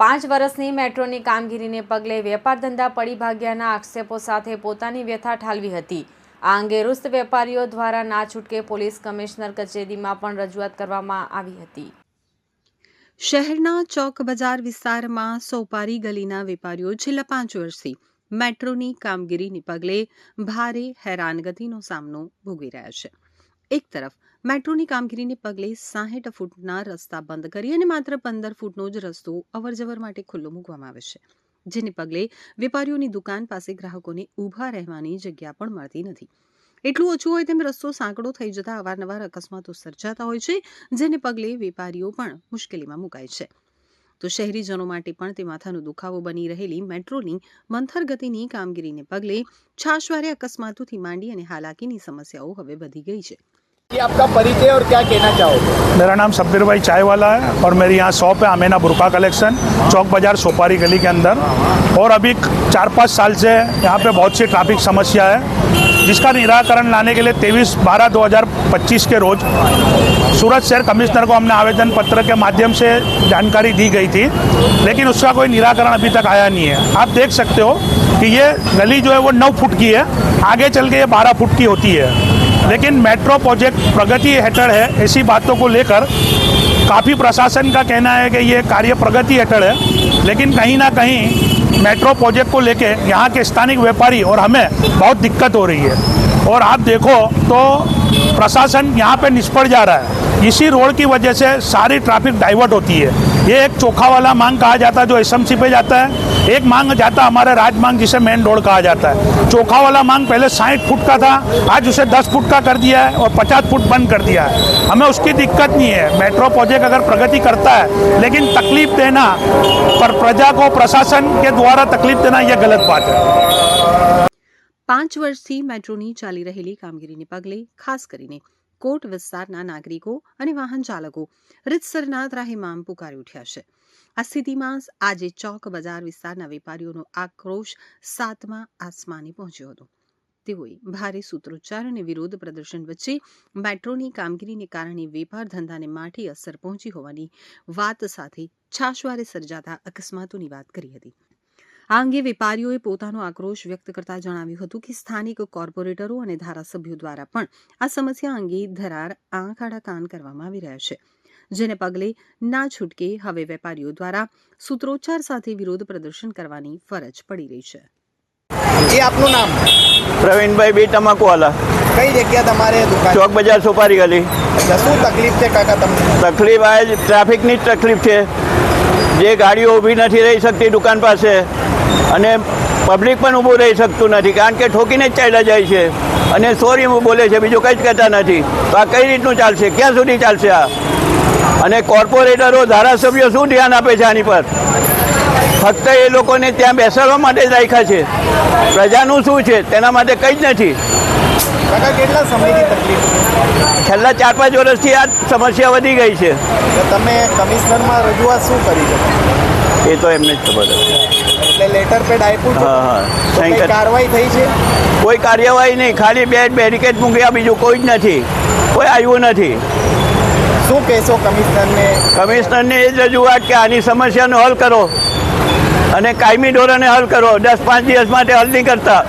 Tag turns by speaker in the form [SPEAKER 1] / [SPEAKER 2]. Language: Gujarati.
[SPEAKER 1] પાંચ વર્ષની મેટ્રોની કામગીરીને પગલે વેપાર ધંધા પડી ભાગ્યાના આક્ષેપો સાથે પોતાની વ્યથા ઠાલવી હતી. આ અંગે રૂસ્ત વેપારીઓ દ્વારા ના છૂટકે પોલીસ કમિશનર કચેરીમાં પણ રજૂઆત કરવામાં આવી હતી.
[SPEAKER 2] શહેરના ચોક બજાર વિસ્તારમાં સોપારી ગલીના વેપારીઓ છેલ્લા પાંચ વર્ષથી મેટ્રોની કામગીરીને પગલે ભારે હેરાનગતિનો સામનો ભોગવી રહ્યા છે. એક તરફ, મેટ્રોની કામગીરીને પગલે સાહીઠ ફૂટના રસ્તા બંધ કરી અને માત્ર પંદર ફૂટનો જ રસ્તો અવરજવર માટે ખુલ્લો મૂકવામાં આવે છે. જેને પગલે વેપારીઓની દુકાન પાસે ગ્રાહકોને ઊભા રહેવાની જગ્યા પણ મળતી નથી. એટલું ઓછું હોય તેમ રસ્તો સાંકડો થઈ જતા અવારનવાર અકસ્માતો સર્જાતા હોય છે, જેને પગલે વેપારીઓ પણ મુશ્કેલીમાં મુકાય છે. તો શહેરીજનો માટે પણ તે માથાનો દુખાવો બની રહેલી મેટ્રોની મંથર ગતિની કામગીરીને પગલે છાશવારે અકસ્માતોથી માંડી અને હાલાકીની સમસ્યાઓ હવે વધી ગઈ છે.
[SPEAKER 3] आपका परिचय और क्या कहना चाहोगे?
[SPEAKER 4] मेरा नाम सब्बीर भाई चाय वाला है और मेरी यहाँ शॉप है अमेना बुरका कलेक्शन, चौक बाज़ार सोपारी गली के अंदर। और अभी चार पाँच साल से यहाँ पे बहुत सी ट्रैफ़िक समस्या है, जिसका निराकरण लाने के लिए तेईस बारह दो हज़ार पच्चीस के रोज सूरत शहर कमिश्नर को हमने आवेदन पत्र के माध्यम से जानकारी दी गई थी, लेकिन उसका कोई निराकरण अभी तक आया नहीं है। आप देख सकते हो कि ये गली जो है वो नौ फुट की है, आगे चल के ये बारह फुट की होती है। लेकिन मेट्रो प्रोजेक्ट प्रगति हेठड़ है, ऐसी बातों को लेकर काफ़ी प्रशासन का कहना है कि ये कार्य प्रगति हेठड़ है, लेकिन कहीं ना कहीं मेट्रो प्रोजेक्ट को लेके यहाँ के स्थानिक व्यापारी और हमें बहुत दिक्कत हो रही है। और आप देखो तो प्रशासन यहाँ पे निष्फल जा रहा है। इसी रोड की वजह से सारी ट्रैफ़िक डाइवर्ट होती है। ये एक चोखा वाला मांग कहा जाता है, जो एसएमसी पे जाता है। एक मांग जाता है हमारे राजमांग जिसे मेन रोड कहा जाता है चोखा वाला मांग पहले साठ फुट का था आज उसे 10 फुट का कर दिया है और 50 फुट बंद कर दिया है हमें उसकी दिक्कत नहीं है मेट्रो प्रोजेक्ट अगर प्रगति करता है लेकिन तकलीफ देना पर प्रजा को प्रशासन के द्वारा तकलीफ देना यह गलत बात है
[SPEAKER 2] પાંચ વર્ષથી મેટ્રોની ચાલી રહેલી કામગીરીને પગલે ખાસ કરીને કોટ વિસ્તારના નાગરિકો અને વાહન ચાલકો રીતસરના ત્રાહિમામ પુકારી ઉઠ્યા છે. આ સ્થિતિમાં આજે ચોક બજાર વિસ્તારના વેપારીઓનો આક્રોશ સાતમા આસમાને પહોંચ્યો હતો. તેઓએ ભારે સૂત્રોચ્ચાર અને વિરોધ પ્રદર્શન વચ્ચે મેટ્રોની કામગીરીને કારણે વેપાર ધંધાને માઠી અસર પહોંચી હોવાની વાત સાથે છાશવારે સર્જાતા અકસ્માતોની વાત કરી હતી. આ અંગે વેપારીઓએ પોતાનો આક્રોશ વ્યક્ત કરતા જણાવ્યું હતું કે સ્થાનિક કોર્પોરેટરો અને ધારાસભ્યો દ્વારા પણ આ સમસ્યા અંગે ધરાર આંખ આડા કાન કરવામાં આવી રહ્યા છે જેને પગલે ના છૂટકે હવે વેપારીઓ દ્વારા સૂત્રોચ્ચાર સાથે વિરોધ પ્રદર્શન કરવાની ફરજ પડી રહી છે.
[SPEAKER 3] એ આપનું નામ?
[SPEAKER 5] પ્રવીણભાઈ બે તમાકુ તમાકુવાલા.
[SPEAKER 3] કઈ જગ્યા તમારે દુકાન?
[SPEAKER 5] ચોક બજાર સોપારી ગલી.
[SPEAKER 3] શું તકલીફ છે કાકા તમને?
[SPEAKER 5] તકલીફ આ ટ્રાફિકની જ તકલીફ છે. જે ગાડીઓ ઊભી નથી રહી શકતી દુકાન પાસે અને પબ્લિક પણ ઊભું રહી શકતું નથી કારણ કે ઠોકીને જ ચાલ્યા જાય છે. અને સોરી બોલે છે બીજું કંઈ જ કહેતા નથી. તો આ કઈ રીતનું ચાલશે? ક્યાં સુધી ચાલશે આ? અને કોર્પોરેટરો ધારાસભ્યો શું ધ્યાન આપે છે આની પર? ફક્ત એ લોકોને ત્યાં બેસાડવા માટે જ રાખ્યા છે. પ્રજાનું શું છે? તેના માટે કંઈ જ નથી.
[SPEAKER 3] કેટલા સમયથી તકલીફ?
[SPEAKER 5] છેલ્લા ચાર પાંચ વર્ષથી આ સમસ્યા વધી ગઈ છે.
[SPEAKER 3] તો તમે કમિશનરમાં રજૂઆત શું કરી શકો?
[SPEAKER 5] એ તો એમને જ ખબર હશે.
[SPEAKER 3] એટલે લેટર પેડ આપ્યું
[SPEAKER 5] હા હા. કંઈ
[SPEAKER 3] કંઈ કાર્યવાહી થઈ છે?
[SPEAKER 5] કોઈ કાર્યવાહી નહીં. ખાલી બે બેરિકેડ મૂક્યા બીજું કોઈ જ નથી. કોઈ આવ્યું નથી.
[SPEAKER 3] શું કહેશો કમિશનરને?
[SPEAKER 5] કમિશનરને એ જ રજૂઆત કે આની સમસ્યાનો હલ કરો અને કાયમી ધોરણે હલ કરો. દસ પાંચ દિવસ માટે હલ નહીં કરતા.